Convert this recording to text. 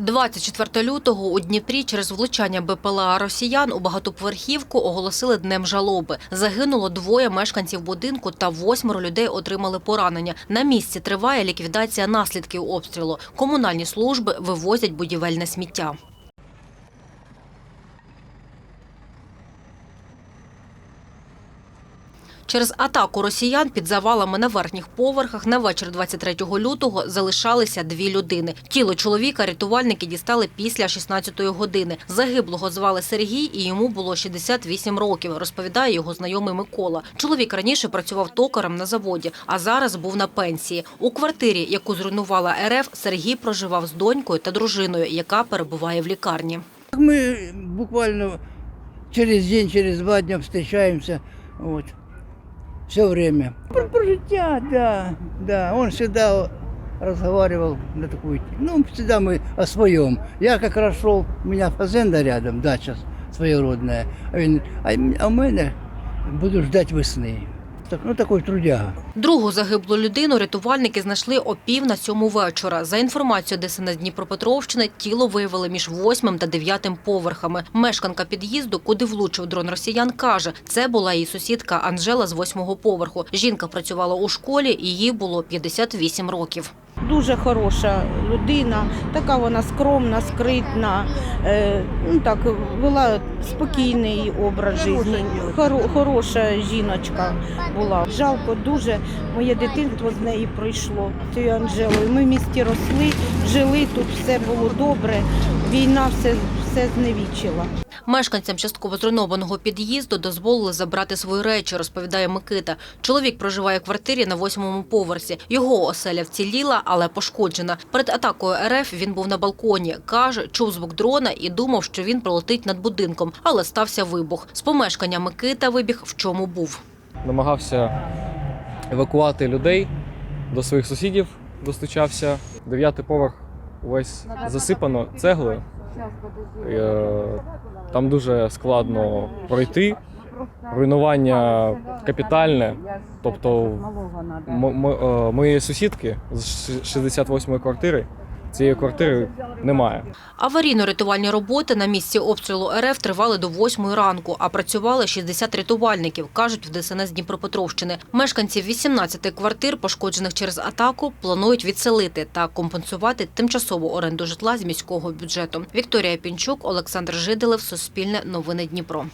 24 лютого у Дніпрі через влучання БПЛА росіян у багатоповерхівку оголосили днем жалоби. Загинуло двоє мешканців будинку та восьмеро людей отримали поранення. На місці триває ліквідація наслідків обстрілу. Комунальні служби вивозять будівельне сміття. Через атаку росіян під завалами на верхніх поверхах на вечір 23 лютого залишалися дві людини. Тіло чоловіка рятувальники дістали після 16-ї години. Загиблого звали Сергій, і йому було 68 років, розповідає його знайомий Микола. Чоловік раніше працював токарем на заводі, а зараз був на пенсії. У квартирі, яку зруйнувала РФ, Сергій проживав з донькою та дружиною, яка перебуває в лікарні. Мы буквально через день, через два дня встречаемся. Вот. Все время. Про, про життя, да, да. Он всегда разговаривал на такую тему. Ну, всегда мы о своем. Я как раз шел, у меня фазенда рядом, дача своєродная. А, він, а, а мене буду ждать весни. Так, ну, такой трудяга. Другу загиблу людину рятувальники знайшли о пів на сьому вечора. За інформацією ДСНС Дніпропетровщини, тіло виявили між восьмим та дев'ятим поверхами. Мешканка під'їзду, куди влучив дрон росіян, каже, це була її сусідка Анжела з восьмого поверху. Жінка працювала у школі, і їй було 58 років. Дуже хороша людина, така вона скромна, скритна, е, ну так, вела спокійний образ життя. Хоро, хороша жіночка була. Жалко дуже, моє дитинство з неї пройшло. Цією Анжелою. Ми в місті росли, жили тут, все було добре. Війна все, все зневічила. Мешканцям частково зруйнованого під'їзду дозволили забрати свої речі, розповідає Микита. Чоловік проживає в квартирі на восьмому поверсі. Його оселя вціліла, але пошкоджена. Перед атакою РФ він був на балконі. Каже, чув звук дрона і думав, що він пролетить над будинком, але стався вибух. З помешкання Микита вибіг в чому був. намагався евакувати людей до своїх сусідів, достучався. Дев'ятий поверх увесь засипано цеглою. Е, Там дуже складно пройти. Руйнування капітальне. Тобто м- м- е, моєї сусідки з 68-ї квартири цієї квартири немає. Аварійно-рятувальні роботи на місці обстрілу РФ тривали до 8 ранку, а працювали 60 рятувальників, кажуть в ДСНС Дніпропетровщини. Мешканців 18 квартир, пошкоджених через атаку, планують відселити та компенсувати тимчасову оренду житла з міського бюджету. Вікторія Пінчук, Олександр Жиделев, Суспільне новини Дніпро.